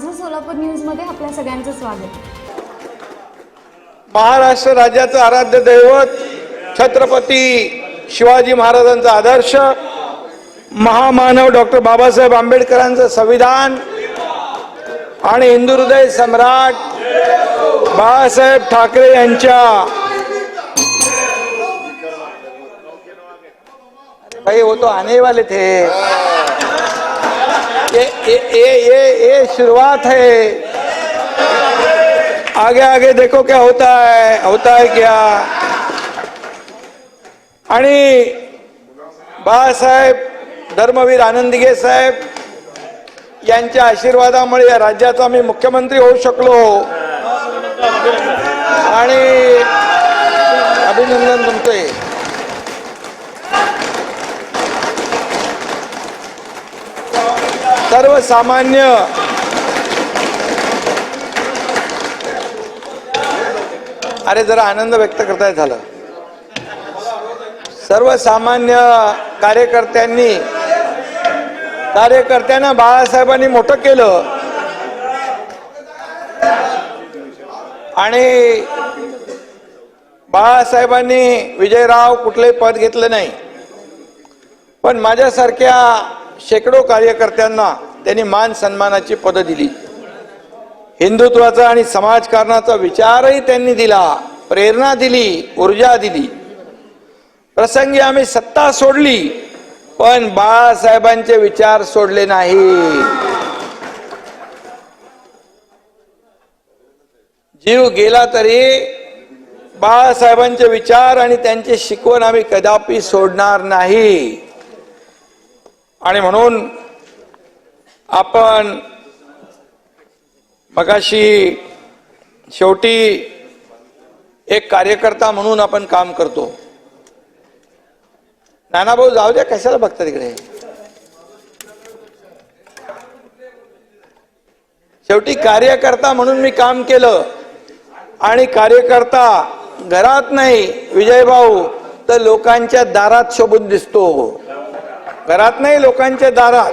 सोलापूर न्यूजमध्ये आपल्या सगळ्यांचं स्वागत. महाराष्ट्र राज्याचं आराध्य दैवत छत्रपती शिवाजी महाराजांचा आदर्श महामानव डॉक्टर बाबासाहेब आंबेडकरांचं संविधान आणि हिंदू हृदय सम्राट बाळासाहेब ठाकरे यांच्या भाई होतो आने वाले थे ये ये ये ये, ये शुरुआत है। आगे आगे देखो क्या होता है होता है क्या। आणि बाळासाहेब धर्मवीर आनंदगे साहेब यांच्या आशीर्वादामुळे या राज्याचा मी मुख्यमंत्री होऊ शकलो. सर्वसामान्य. अरे जरा आनंद व्यक्त करताय झालं. सर्वसामान्य कार्यकर्त्यांनी कार्यकर्त्यांना बाळासाहेबांनी मोठं केलं. आणि बाळासाहेबांनी विजयराव कुठलंही पद घेतलं नाही. पण माझ्यासारख्या शेकडो कार्यकर्त्यांना त्यांनी मान सन्मानाची पदं दिली. हिंदुत्वाचा आणि समाजकारणाचा विचारही त्यांनी दिला. प्रेरणा दिली ऊर्जा दिली. प्रसंगी आम्ही सत्ता सोडली पण बाळासाहेबांचे विचार सोडले नाही. जीव गेला तरी बाळासाहेबांचे विचार आणि त्यांची शिकवण आम्ही कदापि सोडणार नाही. आणि म्हणून आपण मगाशी शेवटी एक कार्यकर्ता म्हणून आपण काम करतो. नानाभाऊ जाऊ द्या कशाला बघता तिकडे? शेवटी कार्यकर्ता म्हणून मी काम केलं. आणि कार्यकर्ता घरात नाही विजय भाऊ तर लोकांच्या दारात शोभून दिसतो. घरात नाही लोकांच्या दारात.